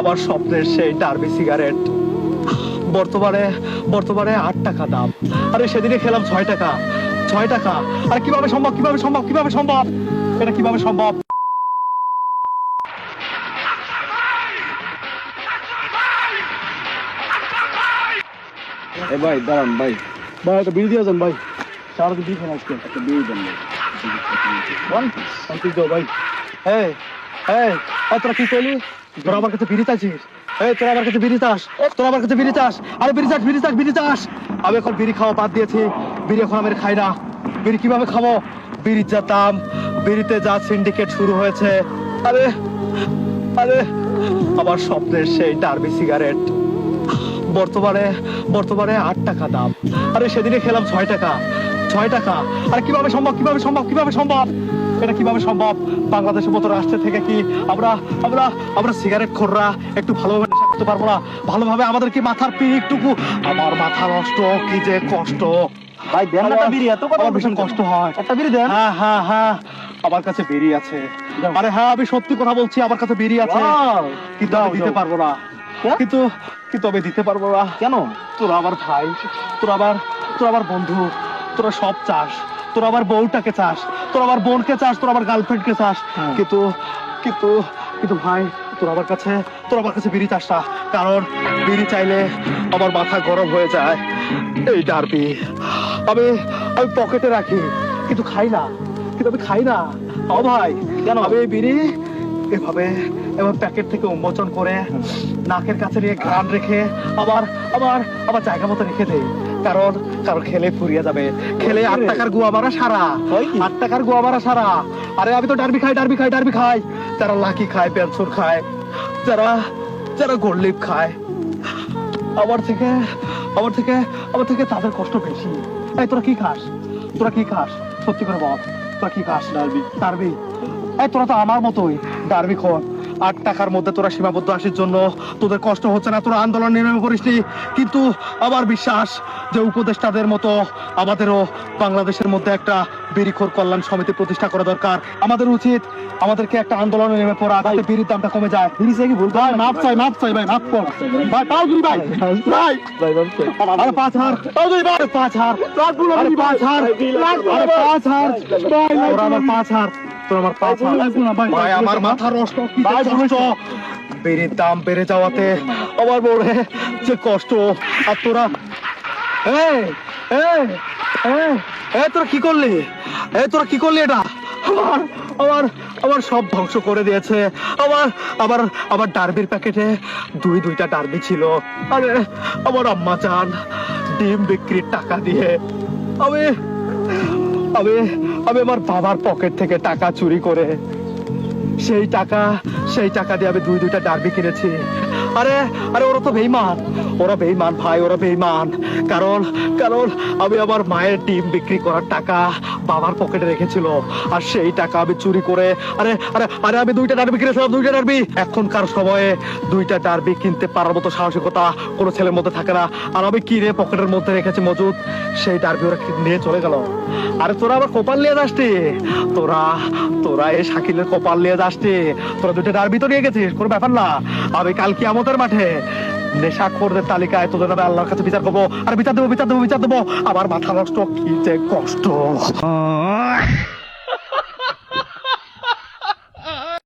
আমার স্বপ্নের সেই ডার্বি সিগারেট। বর্তমানে বর্তমানে আট টাকা দাম। আরে সেদিনে খেলাম ছয় টাকা। ছয় টাকা। আর কীভাবে সম্ভব কীভাবে সম্ভব কীভাবে সম্ভব? এটা কীভাবে সম্ভব? এ ভাই দাঁড়ান ভাই। ভাই একটা বিল দিয়ে যান ভাই। সারাদিন বিল খান আজকে। একটা বিল দেন ভাই। দাও ভাই। এই, তোরা কি তোরা আমার কাছে বিড়ি চাইছিস? এই, তোরা আমার কাছে বিড়ি চাস, তোরা আমার কাছে বিড়ি চাস, আরে বিড়ি চাস বিড়ি চাস বিড়ি চাস। আমি এখন বিড়ি খাওয়া বাদ দিয়েছি, বিড়ি এখন আমি খাই না। বিড়ি কীভাবে খাব? বিড়ির যা দাম বিড়িতে যা সিন্ডিকেট শুরু হয়েছে। আরে আরে, আমার স্বপ্নের সেই ডার্বি সিগারেট। বর্তমানে বর্তমানে আট টাকা দাম। আরে সেদিনে খেলাম ছয় টাকা। ছয় টাকা। আর কীভাবে সম্ভব কীভাবে সম্ভব কীভাবে সম্ভব? এটা কীভাবে সম্ভব? বাংলাদেশের মতো রাষ্ট্র থেকে কি আমরা আমরা আমরা সিগারেট খোররা একটু ভালোভাবে নেশা করতে পারব না? ভালোভাবে আমাদের কি মাথার পিঠটুকু? আমার মাথা নষ্ট কি যে কষ্ট। ভাই দেন না বিড়ি এত কথা ভীষণ কষ্ট হয়। একটা বিড়ি দেন। হ্যাঁ হ্যাঁ হ্যাঁ। আমার কাছে বেরি আছে। আরে হ্যাঁ আমি সত্যি কথা বলছি আমার কাছে বেরি আছে! কিন্তু আমি দিতে পারব না। কেন? কিন্তু কিন্তু আমি দিতে পারব না। কেন? তোরা আমার ভাই তোরা আমার তোরা আমার বন্ধু। তোরা সব চাস। তোরা আমার বউটাকে চাস। তোরা আমার বোনকে চাস তোরা আমার গার্লফ্রেন্ডকে চাস। হ্যাঁ। কিন্তু কিন্তু কিন্তু ভাই তোর আমার কাছে তোর আমার কাছে বিড়ি চাস না। কারণ বিড়ি চাইলে আমার মাথা গরম হয়ে যায়। এই ডারবি আমি আমি পকেটে রাখি। কিন্তু খাই না। কিন্তু আমি খাই না। ও ভাই কেন? আমি এই বিড়ি এভাবে এবার প্যাকেট থেকে উন্মোচন করে নাকের কাছে নিয়ে ঘ্রাণ রেখে আবার আবার আবার জায়গা মতো রেখে দেই। কারণ কারণ খেলে ফুরিয়ে যাবে। খেলে আট টাকার গুয়া মারা সারা। আট টাকার গুয়া মারা সারা। আরে আমি তো ডারবি খাই ডারবি খাই ডারবি খাই। যারা লাকি খায় পেনসুর খায় যারা যারা গোল্লিপ খায়। আমার থেকে আমার থেকে আমার থেকে তাদের কষ্ট বেশি। এই তোরা কি খাস? তোরা কি খাস? সত্যি করে বল তোরা কি খাস? ডারবি। ডারবি। এই তোরা তো আমার মতোই। ডারবি খোর। আট টাকার মধ্যে তোরা সীমাবদ্ধ আসির জন্য। তোদের কষ্ট হচ্ছে না তোরা আন্দোলন নেমে পড়িসনি কিন্তু আমার বিশ্বাস যে উপদেষ্টাদের মতো আমাদেরও বাংলাদেশের মধ্যে একটা বিড়িখোর কল্যাণ সমিতি প্রতিষ্ঠা করা দরকার। আমাদের উচিত আমাদেরকে একটা আন্দোলনে নেমে পড়া যাতে বিড়ির দামটা কমে যায়। বিড়ি চাই কি ভুল ভাই মাপ চাই মাপ চাই ভাই মাপ কর। ভাই পাও দিবি ভাই। ভাই। ভাই ভাই আরে পাঁচ হার পাও দিবি ভাই। পাঁচ হার আরে পাঁচ হার আরে পাঁচ হার তোরা আমার পাঁচ হার তোরা আমার পাঁচ ভাই আমার মাথা নষ্ট বেড়ে দাম বেড়ে যাওয়াতে আমার বড়ে যে কষ্ট। আর তোরা এই এই এই এই তোরা কি করলি? এই তোরা কি করলি এটা? আমার আমার আমার সব ধ্বংস করে দিয়েছে। আমার আমার আমার ডার্বির প্যাকেটে দুই দুইটা ডার্বি ছিল। আরে আমার আম্মা চান ডিম বিক্রির টাকা দিয়ে। আমি আমি আমি আমার বাবার পকেট থেকে টাকা চুরি করে সেই টাকা সেই টাকা দিয়ে আমি দুই দুইটা ডার্বি কিনেছি। আরে আরে, ওরা তো বেইমান ওরা বেইমান ভাই, ওরা বেইমান কারণ কারণ আমি আমার মায়ের ডিম বিক্রি করার টাকা বাবার পকেটে রেখেছিল। আর সেই টাকা আমি চুরি করে, আরে আরে আরে, আমি দুইটা ডার্বি কিনেছিলাম, দুইটা ডার্বি। এখনকার সময়ে দুইটা ডার্বি কিনতে পারার মতো সাহসিকতা কোনো ছেলের মধ্যে থাকে না। আর আমি কিনে পকেটের মধ্যে রেখেছি মজুদ, সেই ডার্বি ওরা নিয়ে চলে গেল। আরে, তোরা আবার কপাল নিয়ে যাসটি তোরা তোরা এই শাকিলের কপাল নিয়ে যাসটি তোরা দুটো ডার্বি তো নিয়ে গেছিস, কোনো ব্যাপার না। আমি কাল কি আমাদের মাঠে নেশা নেশাখোরদের তালিকায় তোদের নামে আল্লাহর কাছে বিচার করব। আর বিচার দেবো বিচার দেবো বিচার দেবো। আমার মাথা নষ্ট, কি যে কষ্ট।